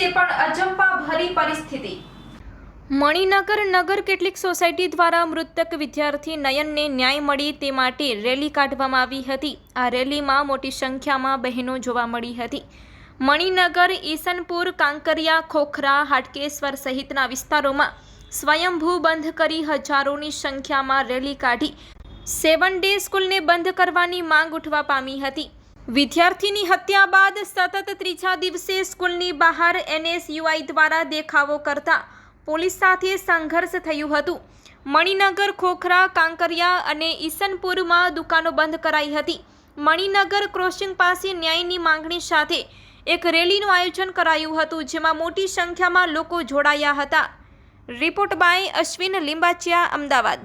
દિવસે પણ અચંપા ભરી પરિસ્થિતિ. મણિનગર નગર કેટલીક સોસાયટી દ્વારા મૃતક વિદ્યાર્થી નયનને ન્યાય મળી તે માટે રેલી કાઢવામાં આવી હતી. આ રેલીમાં મોટી સંખ્યામાં બહેનો જોવા મળી હતી. મણિનગર, ઈસનપુર, કાંકરિયા, ખોખરા, હાટકેશ્વર સહિતના વિસ્તારોમાં સ્વયંભૂ બંધ કરી હજારોની સંખ્યામાં રેલી કાઢી. સેવન ડે સ્કૂલને બંધ કરવાની માંગ ઉઠવા પામી હતી. વિદ્યાર્થીની હત્યા બાદ સતત ત્રીજા દિવસે સ્કૂલની બહાર એનએસયુઆઈ દ્વારા દેખાવો કરતા પોલીસ સાથે સંઘર્ષ થયું હતું. મણિનગર, ખોખરા, કાંકરિયા અને ઈસનપુરમાં દુકાનો બંધ કરાઈ હતી. મણિનગર ક્રોસિંગ પાસે ન્યાયની માંગણી સાથે એક રેલીનું આયોજન કરાયું હતું, જેમાં મોટી સંખ્યામાં લોકો જોડાયા હતા. Report by Ashwin Limbachiya, Ahmedabad.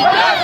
Thank you.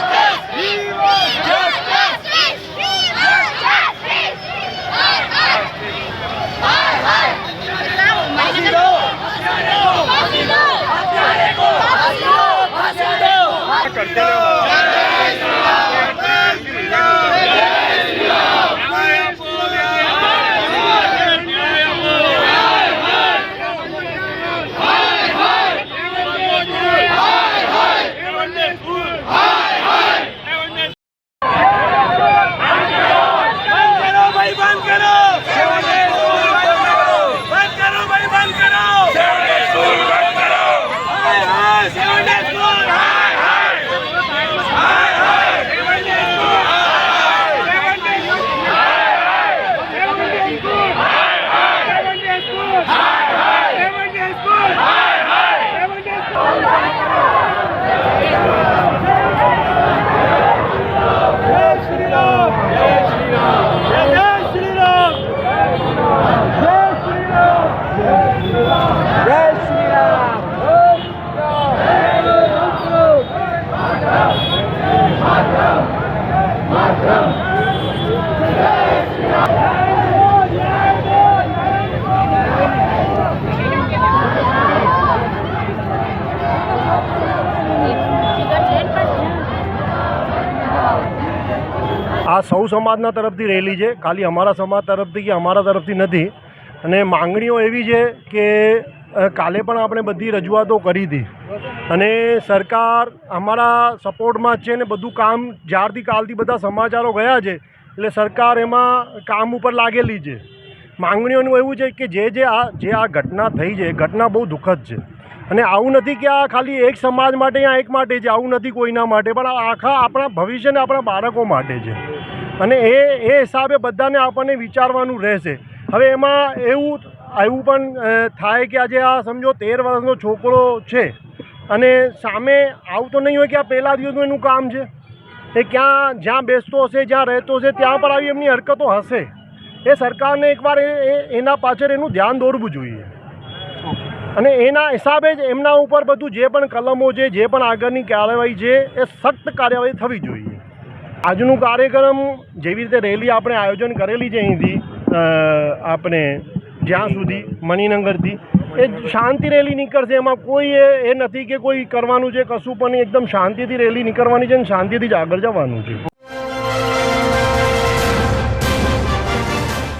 આ સૌ સમાજના તરફથી રેલી છે. ખાલી અમારા સમાજ તરફથી કે અમારા તરફથી નથી. અને માંગણીઓ એવી છે કે કાલે પણ આપણે બધી રજૂઆતો કરી હતી. અને સરકાર અમારા સપોર્ટમાં છે ને બધું કામ જ્યારથી કાલથી બધા સમાચારો ગયા છે. એટલે સરકાર એમાં કામ ઉપર લાગેલી છે. માંગણીઓનું એવું છે કે જે જે આ જે આ ઘટના થઈ છે ઘટના બહુ દુઃખદ છે. અને આવું નથી કે આ ખાલી એક સમાજ માટે યા એક માટે છે, આવું નથી કોઈના માટે, પણ આખા આપણા ભવિષ્યને આપણા બાળકો માટે છે. અને એ એ હિસાબે બધાને આપણને વિચારવાનું રહેશે. હવે એમાં એવું એવું પણ થાય કે આજે આ સમજો તેર વર્ષનો છોકરો છે અને સામે આવું તો નહીં હોય કે આ પહેલા દિવસનું એનું કામ છે. એ ક્યાં, જ્યાં બેસતો હશે, જ્યાં રહેતો હશે, ત્યાં પર આવી એમની હરકતો હશે. એ સરકારને એકવાર એના પાછળ એનું ધ્યાન દોરવું જોઈએ. અને એના હિસાબે જ એમના ઉપર બધું જે પણ કલમો છે, જે પણ આગળની કાર્યવાહી છે, એ સખ્ત કાર્યવાહી થવી જોઈએ. આજનું કાર્યક્રમ જેવી રીતે રેલી આપણે આયોજન કરેલી છે અહીંથી આપણે જ્યાં સુધી મણિનગરથી, એ શાંતિ રેલી નીકળશે. એમાં કોઈ એ નથી કે કોઈ કરવાનું છે, કશું પણ એકદમ શાંતિથી રેલી નીકળવાની છે અને શાંતિથી જ આગળ જવાનું છે.